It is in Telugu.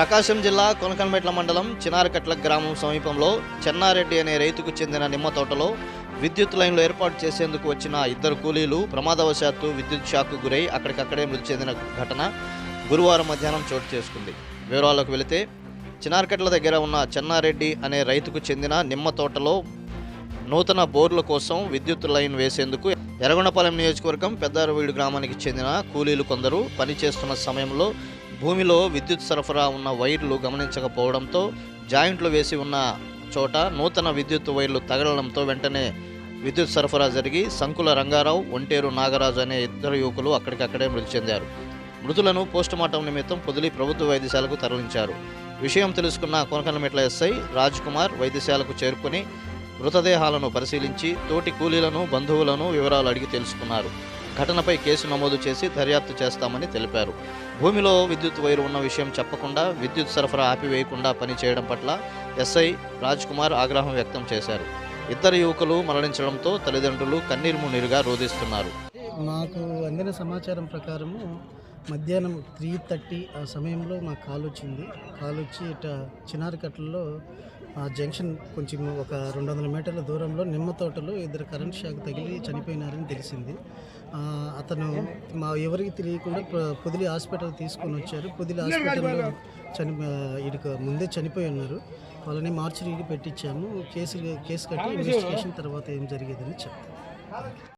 ప్రకాశం జిల్లా కొనకన్మెట్ల మండలం చినారకట్ల గ్రామం సమీపంలో చెన్నారెడ్డి అనే రైతుకు చెందిన నిమ్మ తోటలో విద్యుత్ లైన్లు ఏర్పాటు చేసేందుకు వచ్చిన ఇద్దరు కూలీలు ప్రమాదవశాత్తు విద్యుత్ షాక్కు గురై అక్కడికక్కడే మృతి చెందిన ఘటన గురువారం మధ్యాహ్నం చోటు చేసుకుంది. వివరాల్లోకి వెళితే చినార్కట్ల దగ్గర ఉన్న చెన్నారెడ్డి అనే రైతుకు చెందిన నిమ్మ తోటలో నూతన బోర్ల కోసం విద్యుత్ లైన్ వేసేందుకు ఎరగొండపాలెం నియోజకవర్గం పెద్దారవీడు గ్రామానికి చెందిన కూలీలు కొందరు పనిచేస్తున్న సమయంలో భూమిలో విద్యుత్ సరఫరా ఉన్న వైర్లు గమనించకపోవడంతో జాయింట్లు వేసి ఉన్న చోట నూతన విద్యుత్ వైర్లు తగలడంతో వెంటనే విద్యుత్ సరఫరా జరిగి సంకుల రంగారావు ఒంటేరు నాగరాజు అనే ఇద్దరు యువకులు అక్కడికక్కడే మృతి చెందారు. మృతులను పోస్టుమార్టం నిమిత్తం పొదిలి ప్రభుత్వ వైద్యశాలకు తరలించారు. విషయం తెలుసుకున్న కొనకనమెట్ల ఎస్ఐ రాజ్ కుమార్ వైద్యశాలకు చేరుకుని మృతదేహాలను పరిశీలించి తోటి కూలీలను బంధువులను వివరాలు అడిగి తెలుసుకున్నారు. ఘటనపై కేసు నమోదు చేసి దర్యాప్తు చేస్తామని తెలిపారు. భూమిలో విద్యుత్ వైరు ఉన్న విషయం చెప్పకుండా విద్యుత్ సరఫరా ఆపివేయకుండా పనిచేయడం పట్ల ఎస్ఐ రాజ్ కుమార్ ఆగ్రహం వ్యక్తం చేశారు. ఇద్దరు యువకులు మరణించడంతో తల్లిదండ్రులు కన్నీరు మున్నీరుగా రోధిస్తున్నారు. మాకు అందిన సమాచారం ప్రకారము మధ్యాహ్నం త్రీ థర్టీ ఆ సమయంలో మాకు కాల్ వచ్చింది కాల్ వచ్చి ఇట చిన్నారికట్లలో ఆ జంక్షన్ కొంచెం ఒక రెండు వందల మీటర్ల దూరంలో నిమ్మ తోటలో ఇద్దరు కరెంట్ షాక్ తగిలి చనిపోయినారని తెలిసింది. అతను మా ఎవరికి తెలియకుండా పుదిలి పొదిలి హాస్పిటల్ తీసుకొని వచ్చారు. పొదిలి హాస్పిటల్లో చని ఇక ముందే చనిపోయి ఉన్నారు. వాళ్ళని మార్చిరీకి పెట్టించాము. కేసు కేసు కట్టి ఇన్వెస్టిగేషన్ తర్వాత ఏం జరిగేదని చెప్తాను.